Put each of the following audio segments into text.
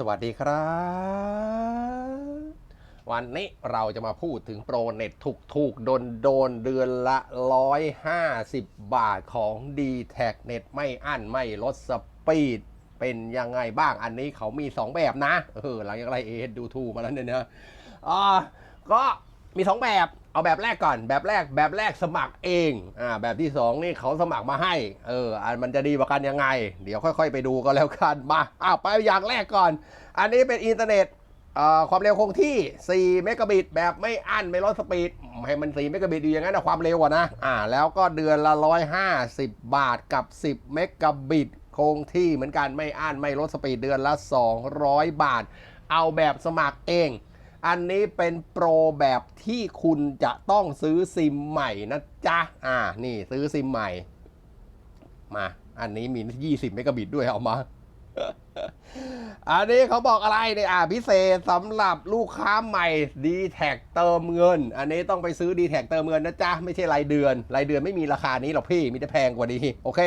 สวัสดีครับ วันนี้เราจะมาพูดถึงโปรเน็ตถูกถูกโดนโดนๆเดือนละ 150 บาทของ d t แทเน็ตไม่อั้นไม่ลดสปีด เป็นยังไงบ้างอันนี้เขามี 2 แบบนะ เออหลังจากไรเอดูทูมาแล้วเนี่ยนะอ่าก็ มี 2 แบบ เอาแบบแรกก่อน แบบแรกแบบแรกสมัครเอง อ่า แบบที่ 2 นี่เขาสมัครมาให้ เออ อันมันจะดีกว่ากันยังไง เดี๋ยวค่อย ๆ ไปดูก็แล้วกัน มาอ้าวไปอย่างแรกก่อน อันนี้เป็นอินเทอร์เน็ตความเร็วคงที่ 4 เมกะบิต แบบไม่อั้น ไม่ลดสปีด ให้มัน 4 เมกะบิตอยู่อย่างนั้นนะความเร็วอะนะ อ่า แล้วก็เดือนละ 150 บาทกับ 10 เมกะบิต คงที่เหมือนกัน ไม่อั้น ไม่ลดสปีด เดือนละ 200 บาท เอาแบบสมัครเอง อันนี้เป็นโปรแบบที่คุณจะต้องซื้อซิมใหม่นะจ๊ะ อ่า นี่ซื้อซิมใหม่ มา อันนี้มี 20 เมกะบิตด้วยเอามา อันนี้เขาบอกอะไรเนี่ยอ่าพิเศษสำหรับลูกค้าใหม่ d t แทเติมเงิน อันนี้ต้องไปซื้อ d t แทเติมเงินนะจ๊ะ ไม่ใช่รายเดือน รายเดือนไม่มีราคานี้หรอกพี่ มีแต่แพงกว่านี้ โอเค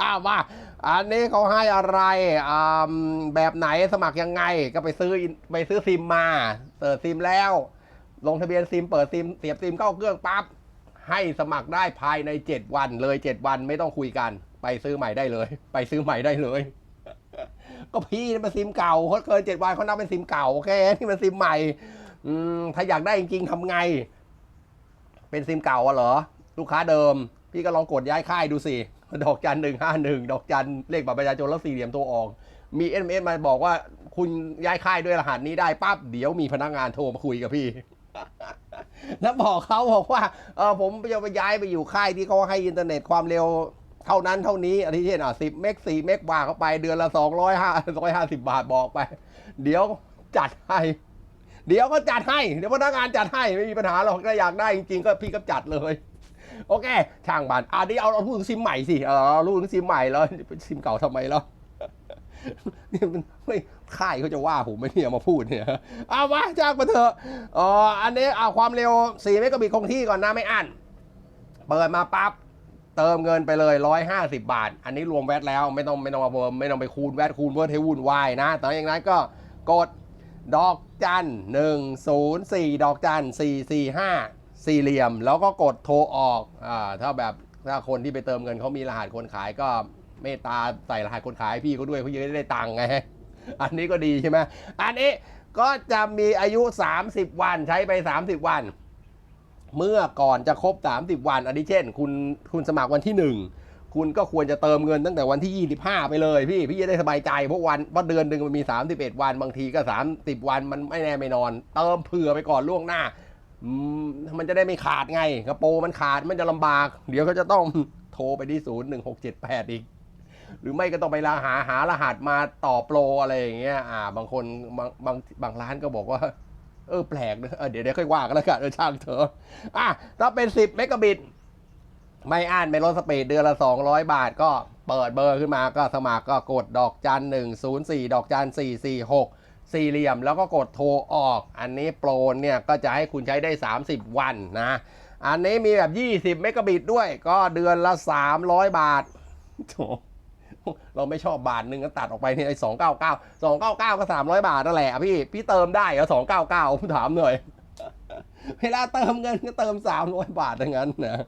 อ้าวมา อันนี้เขาให้อะไรอ่าแบบไหนสมัครยังไง ก็ไปซื้อไปซื้อซิมมาเปิดซิมแล้ว ลงทะเบียนซิม เปิดซิม เสียบซิมเข้าเครื่องปั๊บ ให้สมัครได้ภายใน 7 วันเลย 7 วันไม่ต้องคุยกัน ไปซื้อใหม่ได้เลย ไปซื้อใหม่ได้เลย ก็พี่นี่มันซิมเก่าเขาเกินเจ็ดวันเขานับเป็นซิมเก่าโอเคนี่มันซิมใหม่ อืมถ้าอยากได้จริงๆทำไง เป็นซิมเก่าเหรอ ลูกค้าเดิม พี่ก็ลองกดย้ายค่ายดูสิดอกจันหนึ่งห้าหนึ่งดอกจันเลขบัตรประชาชนแล้วสี่เหลี่ยมตัวออก มีเอ็มเอสมาบอกว่า คุณย้ายค่ายด้วยรหัสนี้ได้ปั๊บเดี๋ยวมีพนักงานโทรมาคุยกับพี่แล้วบอกเขาบอกว่าเออผมจะไปย้ายไปอยู่ค่ายที่เขาให้อินเทอร์เน็ตความเร็ว เท่านั้นเท่านี้อันที่เช่นอะสิบเมกสี่เมกว่าเข้าไปเดือนละสองร้อยห้าร้อยห้าสิบบาทบอกไป เดี๋ยวจัดให้ เดี๋ยวก็จัดให้ เดี๋ยวพนักงานจัดให้ไม่มีปัญหาหรอกถ้าอยากได้จริงๆก็พี่ก็จัดเลย โอเค ช่างมันอันนี้เอาเอาพูดถึงซิมใหม่สิเออพูดถึงซิมใหม่แล้วซิมเก่าทำไมแล้วนี่มันไม่ค่ายเขาจะว่าผมไม่เนี่ยมาพูดเนี่ยเอาวะจ้างมาเถอะอ๋ออันนี้เอาความเร็ว4เมกะบิตคงที่ก่อนนะไม่อั้นเปิดมาปั๊บ เติมเงินไปเลย 150 บาท อันนี้รวมแวตแล้วไม่ต้องไม่ต้องมาเวิร์มไม่ต้องไปคูณแวตคูณเวิร์ดให้วุ่นวายนะแต่อย่างนั้นก็กดดอกจันหนึ่งศูนย์สี่ดอกจันสี่สี่ห้าสี่เหลี่ยม แล้วก็กดโทรออกอ่าถ้าแบบถ้าคนที่ไปเติมเงินเขามีรหัสคนขายก็เมตตาใส่รหัสคนขายพี่เขาด้วยเขาจะได้ตังค์ไง อันนี้ก็ดีใช่ไหมอันนี้ก็จะมีอายุ 30 วันใช้ไป 30 วัน เมื่อก่อนจะครบ 30 วัน อันนี้เช่น คุณคุณสมัครวันที่ 1 คุณก็ควรจะเติมเงินตั้งแต่วันที่ 25 ไปเลยพี่ พี่จะได้สบายใจ เพราะวันเพราะเดือนหนึ่งมันมี 31 วัน บางทีก็ 30 วันมันไม่แน่ไม่นอน เติมเผื่อไปก่อนล่วงหน้า มันจะได้ไม่ขาดไง กระโปรมันขาดมันจะลำบาก เดี๋ยวเขาจะต้องโทรไปที่01678อีก หรือไม่ก็ต้องไปลาหาหารหัสมาต่อโปรอะไรอย่างเงี้ย อ่า บางคนบางบางบางร้านก็บอกว่า เออแปลกนะเออเดี๋ยวเดี๋ยวค่อยว่ากันแล้วกันเออช่างเถอะอะถ้าเป็น 10 เมกะบิต ไม่อ่านไม่ลดสปีดเดือนละ 200 บาทก็เปิดเบอร์ขึ้นมาก็สมัครก็กดดอกจัน 104 ดอกจัน 446 สี่เหลี่ยมแล้วก็กดโทรออก อันนี้โปรเนี่ยก็จะให้คุณใช้ได้ 30 วันนะ อันนี้มีแบบ 20 เมกะบิตด้วยก็เดือนละ 300 บาทโถ เราไม่ชอบบาทหนึ่งก็ตัดออกไปเนี่ยไอ้สองเก้าเก้าสองเก้าเก้าก็สามร้อยบาทนั่นแหละพี่ พี่เติมได้เหรอสองเก้าเก้าผมถามหน่อย เวลาเติมเงินก็เติมสามร้อยบาททั้งนั้นนะ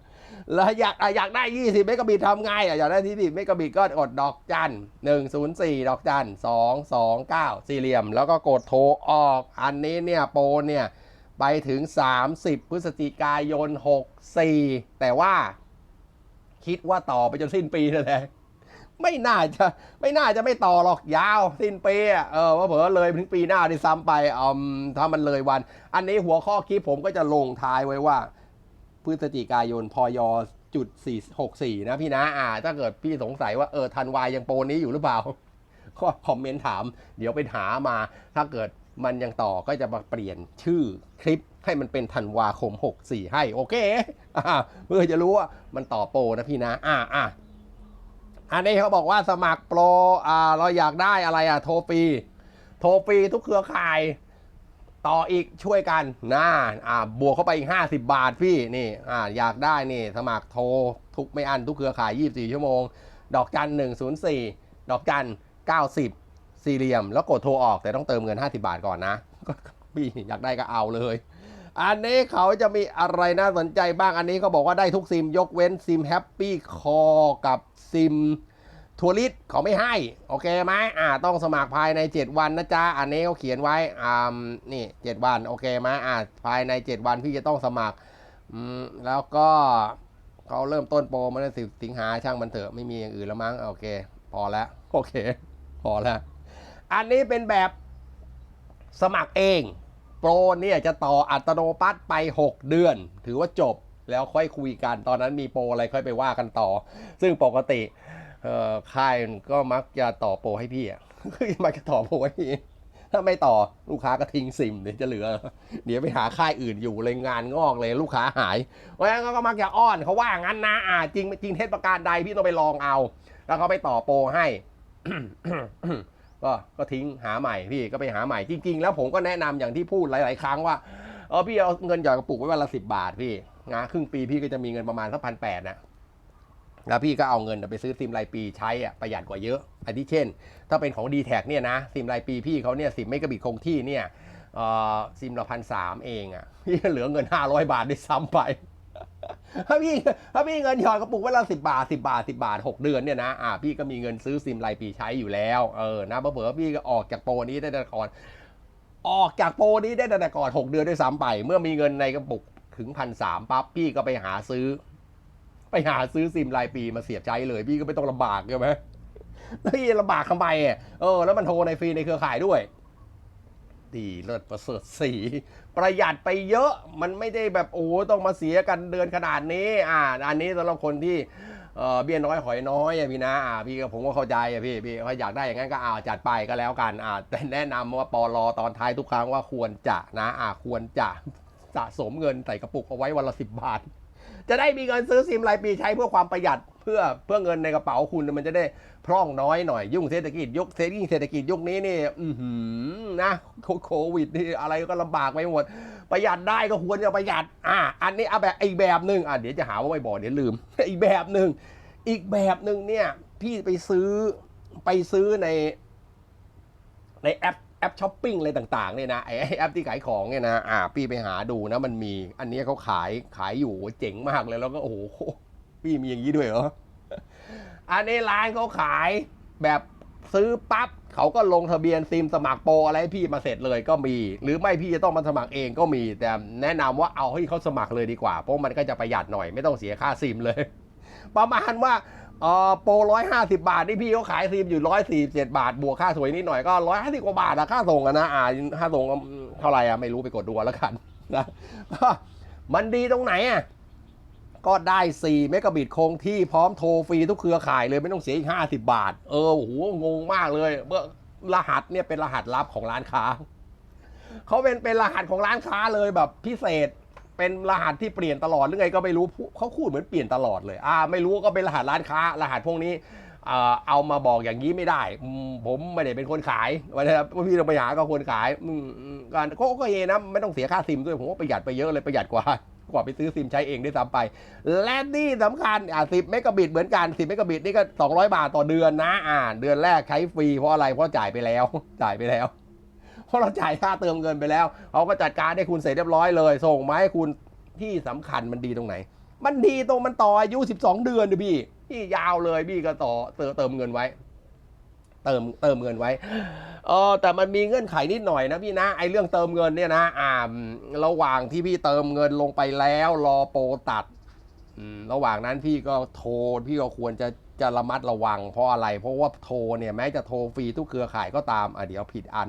แล้วอยากอยากได้ยี่สิบเมกะบิตทำไงอะอยากได้ที่สิบเมกะบิตก็กดดอกจันหนึ่งศูนย์สี่ดอกจันสองสองเก้าสี่เหลี่ยม แล้วก็กดโทรออก อันนี้เนี่ยโปรเนี่ยไปถึง 30 พฤศจิกายน 64 แต่ว่า คิดว่าต่อไปจนสิ้นปีนั่นแหละ ไม่น่าจะไม่น่าจะไม่ต่อหรอกยาวสิ้นปีเออว่าเผลอเลยถึงปีหน้าด้วยซ้ำไปอืมถ้ามันเลยวัน อันนี้หัวข้อคลิปผมก็จะลงท้ายไว้ว่าพฤศจิกายนพยจุดสี่หกสี่นะพี่นะอ่า ถ้าเกิดพี่สงสัยว่าเออธันวายยังโปรนี้อยู่หรือเปล่า ก็คอมเมนต์ถาม เดี๋ยวไปหามา ถ้าเกิดมันยังต่อก็จะมาเปลี่ยนชื่อคลิปให้มันเป็นธันวาคม 64 ให้ โอเคอเพื่อจะรู้ว่ามันต่อโปรนะพี่นะ อ่าอ่า อันนี้เขาบอกว่าสมัครโปรอ่าเราอยากได้อะไรอะโทรฟรีโทรฟรีทุกเครือข่ายต่ออีกช่วยกันนะอ่าบวกเข้าไปอีก 50 บาทพี่นี่อ่าอยากได้นี่สมัครโทรทุกไม่อันทุกเครือข่าย 24 ชั่วโมง ดอกจัน 104 ดอกจัน 90 สี่เหลี่ยม แล้วกดโทรออกแต่ต้องเติมเงิน 50 บาทก่อนนะก็พี่อยากได้ก็เอาเลย อันนี้เขาจะมีอะไรน่าสนใจบ้างอันนี้เขาบอกว่าได้ทุกซิมยกเว้นซิมแฮปปี้คอกับซิมทัวริสเขาไม่ให้ โอเคไหมอ่าต้องสมัครภายใน 7 วันนะจ๊ะ อันนี้เขาเขียนไว้อ่านี่ 7 วัน โอเคไหมอ่าภายใน 7 วันพี่จะต้องสมัครอืมแล้วก็เขาเริ่มต้นโปรมาในสิบสิงหาช่างมันเถอะไม่มีอย่างอื่นแล้วมั้งโอเค พอแล้วโอเค พอแล้ว อันนี้เป็นแบบสมัครเอง โปรเนี่ยจะต่ออัตโนมัติไป 6 เดือน ถือว่าจบแล้วค่อยคุยกัน ตอนนั้นมีโปรอะไรค่อยไปว่ากันต่อ ซึ่งปกติค่ายก็มักจะต่อโปรให้พี่อะมักจะต่อโปรให้พี่ถ้าไม่ต่อลูกค้าก็ทิ้งซิมเดี๋ยวจะเหลือ เดี๋ยวไปหาค่ายอื่นอยู่เลยงานงอกเลยลูกค้าหายเพราะฉะนั้นเขาก็มักจะอ้อนเขาว่างั้นนะอ่าจริงจริงเทศประการใดพี่ต้องไปลองเอา แล้วเขาไปต่อโปรให้ ก็ก็ทิ้งหาใหม่พี่ก็ไปหาใหม่จริง ๆ แล้วผมก็แนะนำอย่างที่พูดหลาย ๆ ครั้งว่าเออพี่เอาเงินหยอดกระปุกไว้วันละสิบาทพี่นะครึ่งปีพี่ก็จะมีเงินประมาณสักพันแปดนะแล้วพี่ก็เอาเงินไปซื้อซิมรายปีใช้อะประหยัดกว่าเยอะอันที่เช่น ถ้าเป็นของ d t แทเนี่ยนะซิมรายปีพี่เขาเนี่ยสิบเมกระบิตคงที่เนี่ยเออซิมละพันสามเองอะ่ะพี่เหลือเงิน 500 บาทได้ซ้ำไป ถ้าพี่ถ้าพี่เงินหยอดกระปุกไว้ละสิบาทสิบาทสิบาทหกเดือนเนี่ยนะอ่าพี่ก็มีเงินซื้อซิมรายปีใช้อยู่แล้วเออนะเผื่อพี่ก็ออกจากโปรนี้ได้แต่ก่อนออกจากโปรนี้ได้แต่ก่อนหกเดือนด้วยซ้ำไป เมื่อมีเงินในกระปุกถึงพันสามปั๊บพี่ก็ไปหาซื้อ ไปหาซื้อซิมรายปีมาเสียบใช้เลย พี่ก็ไม่ต้องลำบากใช่ไหมพี่ลำบากทำไมเออแล้วมันโทรในฟรีในเครือข่ายด้วย ดีเลิศประเสริฐสีประหยัดไปเยอะมันไม่ได้แบบโอ้ต้องมาเสียกันเดือนขนาดนี้อ่าอันนี้สำหรับคนที่เออเบี้ยน้อยหอยน้อยอะพี่นะอ่าพี่ก็ผมก็เข้าใจอะพี่พี่เขาอยากได้อย่างนั้นก็อ่าจัดไปก็แล้วกันอ่าแต่แนะนำว่าปอลอตอนท้ายทุกครั้งว่าควรจะนะอ่าควรจะสะสมเงินใส่กระปุกเอาไว้วันละสิบบาท จะได้มีเงินซื้อซิมรายปีใช้เพื่อความประหยัด เพื่อเพื่อเงินในกระเป๋าคุณมันจะได้พร่องน้อยหน่อยยุ่งเศรษฐกิจยุคเศรษฐกิจเศรษฐกิจยุคนี้นี่อืนะโควิดนี่อะไรก็ลำบากไปหมด ประหยัดได้ก็ควรจะประหยัดอะอันนี้เอาแบบอีกแบบหนึ่งอะเดี๋ยวจะหาว่าไม่บอกเดี๋ยวลืม อีกแบบหนึ่งอีกแบบหนึ่งเนี่ย พี่ไปซื้อไปซื้อใน ในแอปแอปช้อปปิ้งอะไรต่างๆเนี่ยนะไอแอปที่ขายของเนี่ยนะอ่าพี่ไปหาดูนะ มันมี อันนี้เขาขายขายอยู่เจ๋งมากเลยแล้วก็โอ้โห พี่มีอย่างนี้ด้วยเหรอ อันนี้ร้านเขาขายแบบซื้อปั๊บเขาก็ลงทะเบียนซิมสมัครโปรอะไรพี่มาเสร็จเลยก็มี หรือไม่พี่จะต้องมาสมัครเองก็มี แต่แนะนำว่าเอาให้เขาสมัครเลยดีกว่า เพราะมันก็จะประหยัดหน่อยไม่ต้องเสียค่าซิมเลย ประมาณว่าเออโปรร้อยห้าสิบาทนี่พี่เขาขายซิมอยู่ร้อยสี่เจ็ดบาท บวกค่าสวยนิดหน่อยก็ร้อยห้าสิบกว่าบาทอะค่าส่งอะนะอ่าค่าส่งเท่าไหร่อะไม่รู้ไปกดดูแล้วกันนะมันดีตรงไหนอะ ก็ได้4เมกะบิตคงที่พร้อมโทรฟรีทุกเครือข่ายเลยไม่ต้องเสียอีก 50 บาท เออโหงงมากเลยเมื่อรหัสเนี่ยเป็นรหัสลับของร้านค้าเขาเป็นเป็นรหัสของร้านค้าเลยแบบพิเศษเป็นรหัสที่เปลี่ยนตลอดหรือไงก็ไม่รู้เขาพูดเหมือนเปลี่ยนตลอดเลย อ่า ไม่รู้ก็เป็นรหัสร้านค้า รหัสพวกนี้เอามาบอกอย่างนี้ไม่ได้ ผมไม่ได้เป็นคนขายวันนี้พี่ต้องไปหาก็คนขายการก็ก็เฮนะไม่ต้องเสียค่าซิมด้วยผมว่าประหยัดไปเยอะเลยประหยัดกว่า กว่าไปซื้อซิมใช้เองด้วยซ้ำไป และที่สำคัญอะสิบเมกะบิตเหมือนกันสิบเมกะบิตนี่ก็ 200 บาทต่อเดือนนะอ่าเดือนแรกใช้ฟรีเพราะอะไรเพราะจ่ายไปแล้ว จ่ายไปแล้วเพราะเราจ่ายค่าเติมเงินไปแล้วเขาก็จัดการให้คุณเสร็จเรียบร้อยเลย ส่งมาให้คุณที่สำคัญมันดีตรงไหน มันดีตรงมันต่ออายุ 12 เดือนดิพี่พี่ยาวเลยพี่ก็ต่อเติมเงินไว้ เติมเติมเงินไว้เออแต่มันมีเงื่อนไขนิดหน่อยนะพี่นะไอเรื่องเติมเงินเนี่ยนะอ่าระหว่างที่พี่เติมเงินลงไปแล้วรอโปรตัดอืมระหว่างนั้นพี่ก็โทรพี่ก็ควรจะจะระมัดระวังเพราะอะไร เพราะว่าโทรเนี่ยแม้จะโทรฟรีทุกเครือข่ายก็ตามอะเดี๋ยวผิดอัน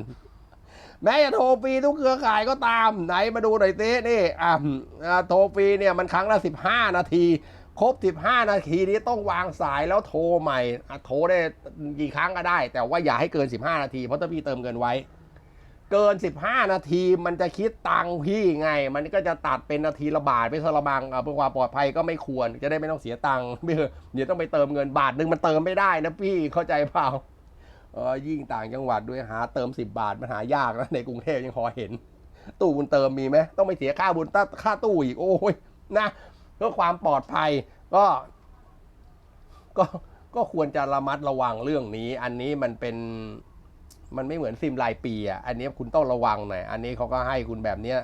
แม้จะโทรฟรีทุกเครือข่ายก็ตาม ไหนมาดูหน่อยสินี่อ่าอ่าโทรฟรีเนี่ยมันครั้งละ15นาที ครบ 15 นาทีนี้ต้องวางสายแล้วโทรใหม่โทรได้กี่ครั้งก็ได้ แต่ว่าอย่าให้เกิน 15 นาที เพราะถ้าพี่เติมเงินไว้ เกิน 15 นาทีมันจะคิดตังค์พี่ไง มันก็จะตัดเป็นนาทีละบาทไปสละบังเพื่อความปลอดภัยก็ไม่ควรจะได้ไม่ต้องเสียตังค์ไม่เดี๋ยวต้องไปเติมเงินบาทหนึงมันเติมไม่ได้นะพี่เข้าใจเปล่าเออยิ่งต่างจังหวัดด้วยหาเติม 10 บาทมันหายากนะในกรุงเทพยังพอเห็น ตู้บุญเติมมีไหมต้องไปเสียค่าบุญต้าค่าตู้อีกโอ้ยนะ พื่อความปลอดภัยก็ก็ก็ควรจะระมัดระวังเรื่องนี้ อันนี้มันเป็นมันไม่เหมือนซิมรายปีอะ อันนี้คุณต้องระวังหน่อย อันนี้เขาก็ให้คุณแบบเนี้ย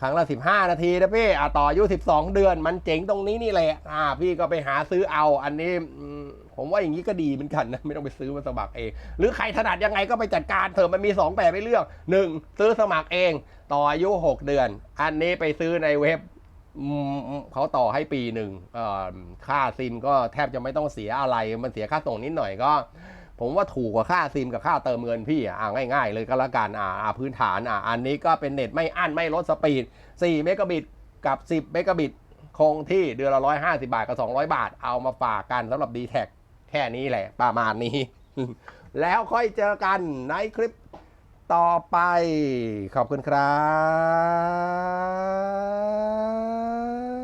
ครั้งละ 15 นาทีนะพี่อะต่ออายุ 12 เดือน มันเจ๋งตรงนี้นี่แหละ อ่า พี่ก็ไปหาซื้อเอา อันนี้ผมว่าอย่างนี้ก็ดีเหมือนกันนะ ไม่ต้องไปซื้อมาสมัครเอง หรือใครถนัดยังไงก็ไปจัดการเถอะมันมี 2 แบบให้เลือก 1. ซื้อสมัครเอง ต่ออายุ 6 เดือน อันนี้ไปซื้อในเว็บ เขาต่อให้ปีหนึ่งค่าซิมก็แทบจะไม่ต้องเสียอะไร มันเสียค่าส่งนิดหน่อยก็ ผมว่าถูกกว่าค่าซิมกับค่าเติมเงินพี่อะอะง่าย ๆ เลยก็แล้วกันอ่าพื้นฐานอะอันนี้ก็เป็นเน็ตไม่อั้นไม่ลดสปีด 4 เมกะบิตกับ 10 เมกะบิตคงที่เดือนละ 150 บาทกับ 200 บาท เอามาฝากกันสำหรับ d t แทแค่นี้แหละประมาณนี้ แล้วค่อยเจอกันในคลิป ต่อไป ขอบคุณครับ